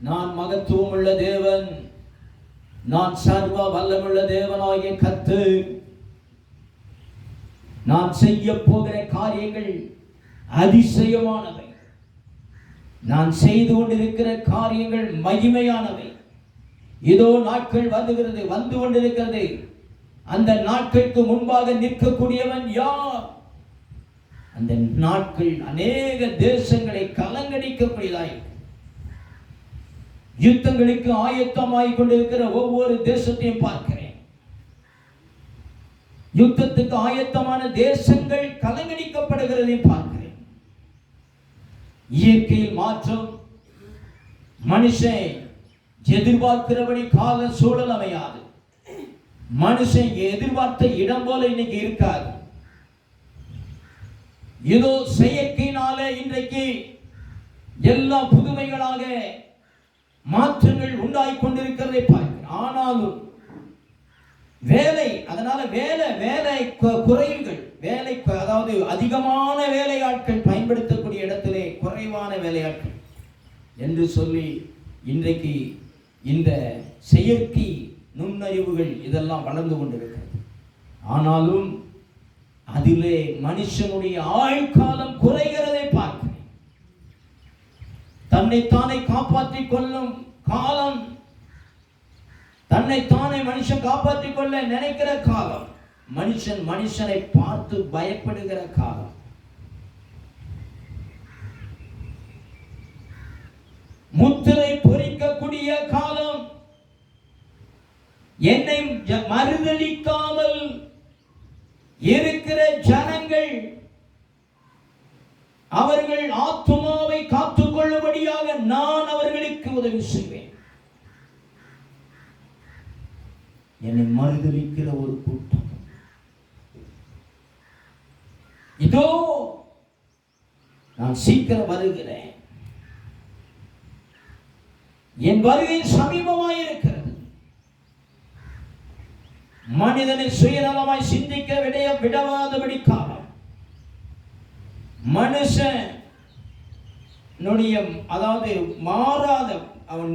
நான் மகத்துவம் உள்ள தேவன். நான் சர்வ வல்லமுள்ள தேவனாகிய கத்து நான் செய்ய போகிற காரியங்கள் அதிசயமானவை. நான் செய்து கொண்டிருக்கிற காரியங்கள் மகிமையானவை. இதோ நாட்கள் வந்துகிறது வந்து கொண்டிருக்கிறது. அந்த நாட்களுக்கு முன்பாக நிற்கக்கூடியவன் யார்? அந்த நாட்கள் அநேக தேச யுத்தங்களுக்கு ஆயத்தமாய் கொண்டிருக்கிற ஒவ்வொரு தேசத்தையும் பார்க்கிறேன். யுத்தத்துக்கு ஆயத்தமான தேசங்கள் கலங்கடிக்கப்படுகிறதை பார்க்கிறேன். இயற்கையில் மாற்றம் மனுஷன் எதிர்பார்க்கிறபடி கால சூழல் அமையாது. மனுஷன் எதிர்பார்த்த இடம் போல இன்னைக்கு இருக்காது. ஏதோ செயற்கையினால இன்றைக்கு எல்லா புதுமைகளாக மாற்றங்கள் உண்டாய் கொண்டிருக்கிறதை பார்க்கிறேன். ஆனாலும் வேலை அதனால வேலை வேலை குறைவுகள் வேலை அதாவது அதிகமான வேலையாட்கள் பயன்படுத்தக்கூடிய இடத்திலே குறைவான வேலையாட்கள் என்று சொல்லி இன்றைக்கு இந்த செயற்கை நுண்ணறிவுகள் இதெல்லாம் வளர்ந்து கொண்டிருக்கிறது. ஆனாலும் அதிலே மனுஷனுடைய ஆயுட்காலம் குறைகிறதை பார்க்க தன்னைத்தானே காப்பாற்றிக் கொள்ளும் காலம். தன்னைத்தானே மனுஷன் காப்பாற்றிக் கொள்ள நினைக்கிற காலம். மனுஷன் மனுஷனை பார்த்து பயப்படுகிற காலம். முத்திரை பொறிக்கக்கூடிய காலம். என்னை மறுதளிக்காமல் மறுதலிக்காமல் இருக்கிற ஜனங்கள் அவர்கள் ஆத்துமாவை காத்து உதவி செய்வேன். என்னை மறுதலிக்கிற ஒரு கூட்டம். இதோ நான் சீக்கிரம் வருகிறேன். என் வருகை சமீபமாய் இருக்கிறது. மனிதனை சுயநலமாய் சிந்திக்க விடைய விடவாதபடி காலம். மனுஷன் அதாவது மாறாத அவன்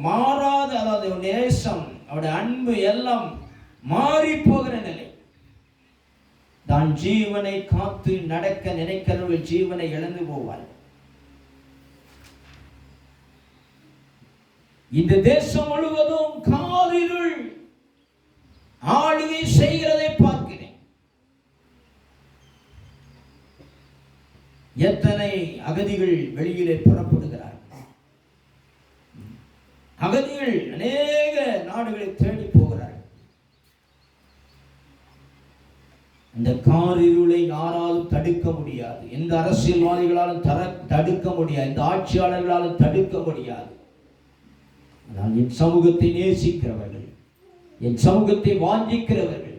மாறாத அதாவது நேசம் அவருடைய அன்பு எல்லாம் மாறி போகிற நிலை. தான் ஜீவனை காத்து நடக்க நினைக்கிறவர்கள் ஜீவனை இழந்து போவார் இந்த தேசம் முழுவதும் காரிருள் ஆளுகை செய்கிறதை பார்க்கிறேன் எத்தனை அகதிகள் வெளியிலே புறப்படுகிறார்கள்? அகதிகள் அநேக நாடுகளை தேடி போகிறார்கள். இந்த காரிருளை யாராலும் தடுக்க முடியாது. எந்த அரசியல்வாதிகளாலும் தர தடுக்க முடியாது. இந்த ஆட்சியாளர்களாலும் தடுக்க முடியாது. நான் என் சமூகத்தை நேசிக்கிறவர்கள் என் சமூகத்தை வாஞ்சிக்கிறவர்கள்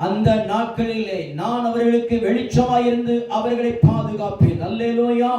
அந்த நாட்களிலே நான் அவர்களுக்கு வெளிச்சமாயிருந்து அவர்களை பாதுகாப்பேன். அல்லேலோயா.